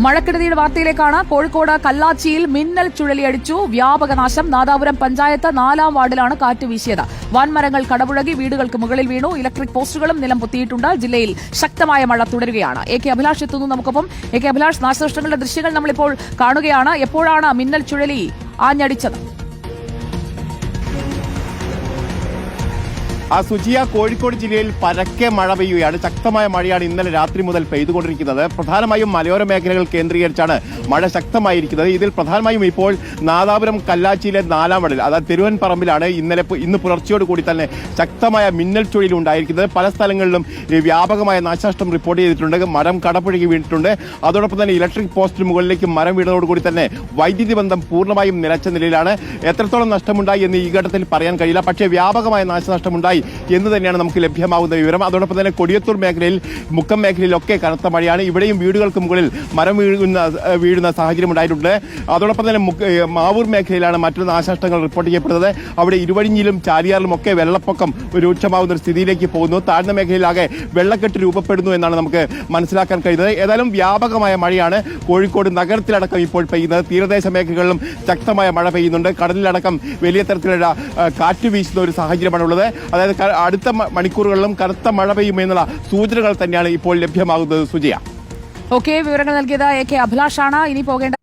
മഴക്കെടുതിയുടെ വാർത്തയിലേക്കാണ് കോഴിക്കോട് കല്ലാച്ചിയിൽ മിന്നൽ ചുഴലിയടിച്ചു. വ്യാപക നാശം. നാദാപുരം പഞ്ചായത്ത് നാലാം വാർഡിലാണ് കാറ്റ് വീശിയത്. വൻമരങ്ങൾ കടപുഴകി വീടുകൾക്ക് മുകളിൽ വീണു. ഇലക്ട്രിക് പോസ്റ്റുകളും നിലം പൊത്തിയിട്ടുണ്ട്. ജില്ലയിൽ ശക്തമായ മഴ തുടരുകയാണ്. എ കെ അഭിലാഷ് എത്തുന്നു നമുക്കൊപ്പം. എ കെ അഭിലാഷ് നാശനഷ്ടങ്ങളുടെ ദൃശ്യങ്ങൾ നമ്മളിപ്പോൾ കാണുകയാണ്. എപ്പോഴാണ് മിന്നൽ ചുഴലി ആഞ്ഞടിച്ചത്? ആ സുജിയ കോഴിക്കോട് ജില്ലയിൽ പരക്കെ മഴ പെയ്യുകയാണ്. ശക്തമായ മഴയാണ് ഇന്നലെ രാത്രി മുതൽ പെയ്തുകൊണ്ടിരിക്കുന്നത്. പ്രധാനമായും മലയോര മേഖലകൾ കേന്ദ്രീകരിച്ചാണ് മഴ ശക്തമായിരിക്കുന്നത്. ഇതിൽ പ്രധാനമായും ഇപ്പോൾ നാദാപുരം കല്ലാച്ചിയിലെ നാലാം വടൽ അതായത് തിരുവൻപറമ്പിലാണ് ഇന്നലെ ഇന്ന് പുലർച്ചയോട് കൂടി തന്നെ ശക്തമായ മിന്നൽ ചുഴലി ഉണ്ടായിരിക്കുന്നത്. പല സ്ഥലങ്ങളിലും വ്യാപകമായ നാശനഷ്ടം റിപ്പോർട്ട് ചെയ്തിട്ടുണ്ട്. മരം കടപുഴകി വീണിട്ടുണ്ട്. അതോടൊപ്പം തന്നെ ഇലക്ട്രിക് പോസ്റ്റിന് മുകളിലേക്ക് മരം വീണതോടുകൂടി തന്നെ വൈദ്യുതി ബന്ധം പൂർണമായും നിലച്ച നിലയിലാണ്. എത്രത്തോളം നഷ്ടമുണ്ടായി എന്ന് ഈ ഘട്ടത്തിൽ പറയാൻ കഴിയില്ല. പക്ഷേ വ്യാപകമായ നാശനഷ്ടമുണ്ടായി. എന്ന് തന്നെയാണ് നമുക്ക് ലഭ്യമാകുന്ന വിവരം. അതോടൊപ്പം തന്നെ കൊടിയത്തൂർ മേഖലയിൽ മുക്കം മേഖലയിലൊക്കെ കനത്ത മഴയാണ്. ഇവിടെയും വീടുകൾക്ക് മുകളിൽ മരം വീഴുന്ന വീഴുന്ന സാഹചര്യം ഉണ്ടായിട്ടുണ്ട്. അതോടൊപ്പം തന്നെ മാവൂർ മേഖലയിലാണ് മറ്റു നാശനഷ്ടങ്ങൾ റിപ്പോർട്ട് ചെയ്യപ്പെടുന്നത്. അവിടെ ഇരുവഴിഞ്ഞിലും ചാലിയാറിലും ഒക്കെ വെള്ളപ്പൊക്കം രൂക്ഷമാവുന്ന ഒരു സ്ഥിതിയിലേക്ക് പോകുന്നു. താഴ്ന്ന മേഖലയിലാകെ വെള്ളക്കെട്ട് രൂപപ്പെടുന്നു എന്നാണ് നമുക്ക് മനസ്സിലാക്കാൻ കഴിയുന്നത്. ഏതായാലും വ്യാപകമായ മഴയാണ്. കോഴിക്കോട് നഗരത്തിലടക്കം ഇപ്പോൾ പെയ്യുന്നത്. തീരദേശ മേഖലകളിലും ശക്തമായ മഴ പെയ്യുന്നുണ്ട്. കടലിലടക്കം വലിയ തരത്തിലുള്ള കാറ്റ് വീശുന്ന ഒരു സാഹചര്യമാണുള്ളത്. അതായത് ക- അടുത്ത മണിക്കൂറുകളിലും കനത്ത മഴ പെയ്യുമെന്നുള്ള സൂചനകൾ തന്നെയാണ് ഇപ്പോൾ ലഭ്യമാകുന്നത് സുജയ. ഓക്കെ വിവരങ്ങൾ നൽകിയത് എ കെ അഭിലാഷാണ്. ഇനി പോകേണ്ട